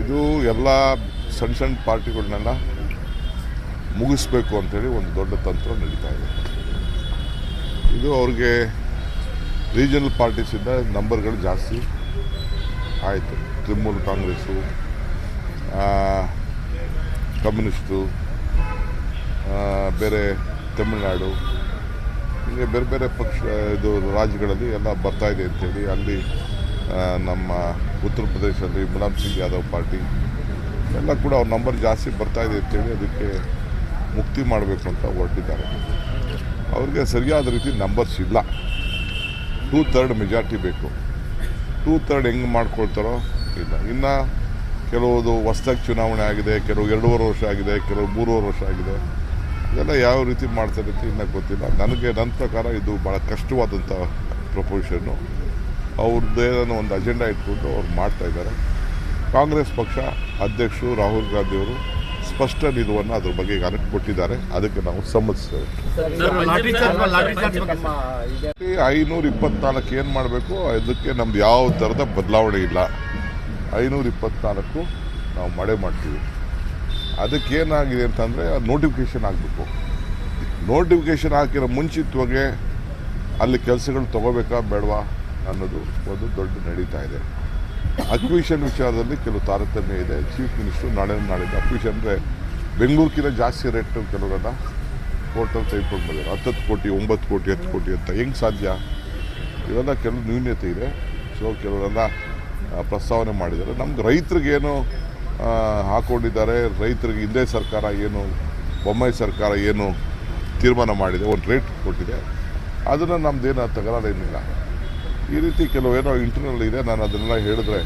ಇದು ಎಲ್ಲ ಸಣ್ಣ ಸಣ್ಣ ಪಾರ್ಟಿಗಳನ್ನೆಲ್ಲ ಮುಗಿಸ್ಬೇಕು ಅಂತೇಳಿ ಒಂದು ದೊಡ್ಡ ತಂತ್ರ ನಡೀತಾ ಇದೆ. ಇದು ಅವ್ರಿಗೆ ರೀಜನಲ್ ಪಾರ್ಟೀಸಿಂದ ನಂಬರ್ಗಳು ಜಾಸ್ತಿ ಆಯಿತು. ತೃಣಮೂಲ ಕಾಂಗ್ರೆಸ್ಸು ಕಮ್ಯುನಿಸ್ಟು ಬೇರೆ ತಮಿಳುನಾಡು ಬೇರೆ ಬೇರೆ ಪಕ್ಷ, ಇದು ರಾಜ್ಯಗಳಲ್ಲಿ ಎಲ್ಲ ಬರ್ತಾ ಇದೆ ಅಂತೇಳಿ ಅಲ್ಲಿ ನಮ್ಮ ಉತ್ತರ ಪ್ರದೇಶದಲ್ಲಿ ಮುಲಾಯಂ ಸಿಂಗ್ ಯಾದವ್ ಪಾರ್ಟಿ, ಎಲ್ಲ ಕೂಡ ಅವ್ರ ನಂಬರ್ ಜಾಸ್ತಿ ಬರ್ತಾ ಇದೆ ಅಂತೇಳಿ ಅದಕ್ಕೆ ಮುಕ್ತಿ ಮಾಡಬೇಕು ಅಂತ ಹೊರಟಿದ್ದಾರೆ. ಅವ್ರಿಗೆ ಸರಿಯಾದ ರೀತಿ ನಂಬರ್ಸ್ ಇಲ್ಲ. ಟೂ ತರ್ಡ್ ಮೆಜಾರಿಟಿ ಬೇಕು. ಟೂ ತರ್ಡ್ ಹೆಂಗೆ ಮಾಡ್ಕೊಳ್ತಾರೋ ಇಲ್ಲ. ಇನ್ನು ಕೆಲವುದು ಹೊಸ್ದಾಗಿ ಚುನಾವಣೆ ಆಗಿದೆ, ಕೆಲವು ಎರಡೂವರೆ ವರ್ಷ ಆಗಿದೆ, ಕೆಲವು ಮೂರುವರೆ ವರ್ಷ ಆಗಿದೆ. ಇದೆಲ್ಲ ಯಾವ ರೀತಿ ಮಾಡ್ತಾರೆ ಅಂತ ಇನ್ನೂ ಗೊತ್ತಿಲ್ಲ. ನನಗೆ ನನ್ನ ಪ್ರಕಾರ ಇದು ಭಾಳ ಕಷ್ಟವಾದಂಥ ಪ್ರಪೋಸಿಷನ್ನು ಅವ್ರದ್ದೇ ಒಂದು ಅಜೆಂಡಾ ಇಟ್ಕೊಂಡು ಅವ್ರು ಮಾಡ್ತಾ ಇದ್ದಾರೆ. ಕಾಂಗ್ರೆಸ್ ಪಕ್ಷ ಅಧ್ಯಕ್ಷರು ರಾಹುಲ್ ಗಾಂಧಿಯವರು ಸ್ಪಷ್ಟ ನಿಲುವನ್ನು ಅದ್ರ ಬಗ್ಗೆ ಈಗ ಅನಕ್ಕೆ ಕೊಟ್ಟಿದ್ದಾರೆ ಅದಕ್ಕೆ ನಾವು ಸಮ್ಮತಿಸ್ತೇವೆ. ಐನೂರ ಇಪ್ಪತ್ನಾಲ್ಕು ಏನು ಮಾಡಬೇಕು? ಅದಕ್ಕೆ ನಮ್ದು ಯಾವ ಥರದ ಬದಲಾವಣೆ ಇಲ್ಲ. ಐನೂರ ಇಪ್ಪತ್ನಾಲ್ಕು ನಾವು ಮಳೆ ಮಾಡ್ತೀವಿ. ಅದಕ್ಕೆ ಏನಾಗಿದೆ ಅಂತಂದರೆ ನೋಟಿಫಿಕೇಷನ್ ಆಗಬೇಕು. ನೋಟಿಫಿಕೇಷನ್ ಹಾಕಿರೋ ಮುಂಚಿತವಾಗಿ ಅಲ್ಲಿ ಕೆಲಸಗಳು ತಗೋಬೇಕಾ ಬೇಡವಾ ಅನ್ನೋದು ಒಂದು ದೊಡ್ಡ ನಡೀತಾ ಇದೆ. ಅಕ್ವಿಷನ್ ವಿಚಾರದಲ್ಲಿ ಕೆಲವು ತಾರತಮ್ಯ ಇದೆ. ಚೀಫ್ ಮಿನಿಸ್ಟ್ರು ನಾಳೆ ನಾಳೆ ಅಕ್ವಿಷನ್ ಅಂದರೆ ಬೆಂಗಳೂರಿಗಿಂತ ಜಾಸ್ತಿ ರೇಟ್ ಕೆಲವರೆಲ್ಲ ಕೋರ್ಟಲ್ಲಿ ತೆಗೆದುಕೊಂಡು ಹತ್ತತ್ತು ಕೋಟಿ, ಒಂಬತ್ತು ಕೋಟಿ, ಹತ್ತು ಕೋಟಿ ಅಂತ ಹೆಂಗೆ ಸಾಧ್ಯ? ಇವೆಲ್ಲ ಕೆಲವು ನ್ಯೂನ್ಯತೆ ಇದೆ. ಸೊ ಕೆಲವರೆಲ್ಲ ಪ್ರಸ್ತಾವನೆ ಮಾಡಿದ್ದಾರೆ. ನಮ್ಗೆ ರೈತರಿಗೇನು ಆ, ಹಾಕ್ಕೊಂಡಿದ್ದಾರೆ ರೈತರಿಗೆ ಹಿಂದೆ ಸರ್ಕಾರ ಏನು ಬೊಮ್ಮಾಯಿ ಸರ್ಕಾರ ಏನು ತೀರ್ಮಾನ ಮಾಡಿದೆ ಒಂದು ರೇಟ್ ಕೊಟ್ಟಿದೆ. ಅದನ್ನು ನಮ್ಮದೇನು ತಗರಾರೇನಿಲ್ಲ ಈ ರೀತಿ ಕೆಲವೇನೋ ಇಂಟರ್ನಲ್ ಇದೆ. ನಾನು ಅದನ್ನೆಲ್ಲ ಹೇಳಿದ್ರೆ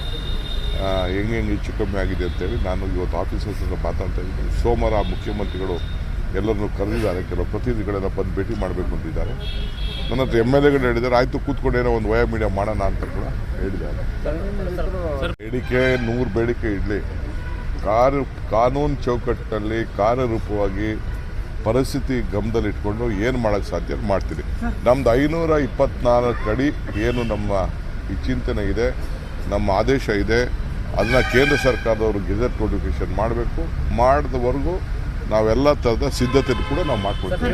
ಹೆಂಗೆ ಹೆಂಗೆ ಹೆಚ್ಚು ಕಮ್ಮಿ ಆಗಿದೆ ಅಂತೇಳಿ ನಾನು ಇವತ್ತು ಆಫೀಸರ್ಸ್ ಹತ್ರ ಮಾತಾಡ್ತಾ ಇದ್ದೀನಿ. ಸೋಮವಾರ ಮುಖ್ಯಮಂತ್ರಿಗಳು ಎಲ್ಲರನ್ನೂ ಕರೆದಿದ್ದಾರೆ. ಕೆಲವು ಪ್ರತಿನಿಧಿಗಳೆಲ್ಲ ಬಂದು ಭೇಟಿ ಮಾಡಬೇಕು ಅಂತಿದ್ದಾರೆ. ನನ್ನ ಹತ್ರ ಎಂ ಎಲ್ ಎಗಳು ಹೇಳಿದ್ದಾರೆ. ಆಯಿತು ಕೂತ್ಕೊಂಡೇನೋ ಒಂದು ವಯ ಮೀಡಿಯಾ ಮಾಡೋಣ ಅಂತ ಕೂಡ ಹೇಳಿದ್ದಾರೆ. ಬೇಡಿಕೆ ನೂರು ಬೇಡಿಕೆ ಇಡಲಿ. ಕಾರು, ಕಾನೂನು ಚೌಕಟ್ಟಲ್ಲಿ ಕಾರ್ಯರೂಪವಾಗಿ ಪರಿಸ್ಥಿತಿ ಗಮನದಲ್ಲಿಟ್ಕೊಂಡು ಏನು ಮಾಡೋಕ್ಕೆ ಸಾಧ್ಯ ಮಾಡ್ತೀರಿ. ನಮ್ದು ಐನೂರ ಇಪ್ಪತ್ನಾಲ್ಕು ಅಡಿ ಏನು ನಮ್ಮ ಈ ಚಿಂತನೆ ಇದೆ, ನಮ್ಮ ಆದೇಶ ಇದೆ. ಅದನ್ನ ಕೇಂದ್ರ ಸರ್ಕಾರದವರು ಗೆಜೆಟ್ ನೋಟಿಫಿಕೇಶನ್ ಮಾಡಬೇಕು. ಮಾಡಿದವರೆಗೂ ನಾವೆಲ್ಲ ಥರದ ಸಿದ್ಧತೆ ಕೂಡ ನಾವು ಮಾಡ್ಕೊಡ್ತೀವಿ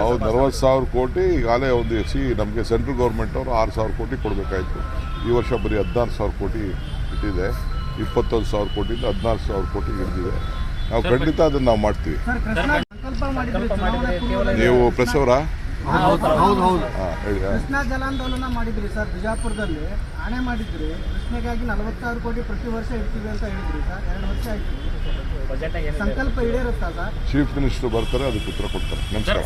ಹೌದು ನಲವತ್ತು ಸಾವಿರ ಕೋಟಿ ಈಗಾಗಲೇ ಒಂದು ಸಿ ನಮಗೆ ಸೆಂಟ್ರಲ್ ಗೌರ್ಮೆಂಟ್ ಅವರು ಆರು ಸಾವಿರ ಕೋಟಿ ಕೊಡಬೇಕಾಯ್ತು. ಈ ವರ್ಷ ಬರೀ ಹದಿನಾರು ಸಾವಿರ ಕೋಟಿ ಇಟ್ಟಿದೆ. ಇಪ್ಪತ್ತೊಂದು ಸಾವಿರ ಕೋಟಿಯಿಂದ ಹದಿನಾರು ಸಾವಿರ ಕೋಟಿ ಹಿಡಿದಿದೆ. ನಾವು ಖಂಡಿತ ಅದನ್ನು ನಾವು ಮಾಡ್ತೀವಿ. ಸಂಕಲ್ಪ ಮಾಡಿದ್ರಿ ನೀವು ಪ್ರೆಸ್ ಅವರಾ ಹೌದು ಹೌದು ಹೇಳಿ ಕೃಷ್ಣಾ ಜಲಾಂದೋಲನ ಮಾಡಿದ್ರಿ ಸರ್ ಬಿಜಾಪುರದಲ್ಲಿ ಆಣೆ ಮಾಡಿದ್ರಿ ಕೃಷ್ಣಗಾಗಿ ನಲವತ್ತಾರು ಕೋಟಿ ಪ್ರತಿ ವರ್ಷ ಇಡ್ತೀವಿ ಅಂತ ಹೇಳಿದ್ರಿ ಸರ್ ಎರಡು ವರ್ಷ ಆಯ್ತು ಸಂಕಲ್ಪ ಈಡೇರುತ್ತಾ ಸರ್ ಚೀಫ್ ಮಿನಿಸ್ಟರ್ ಬರ್ತಾರೆ ಅದಕ್ಕೆ ಉತ್ತರ ಕೊಡ್ತಾರೆ ನಮಸ್ಕಾರ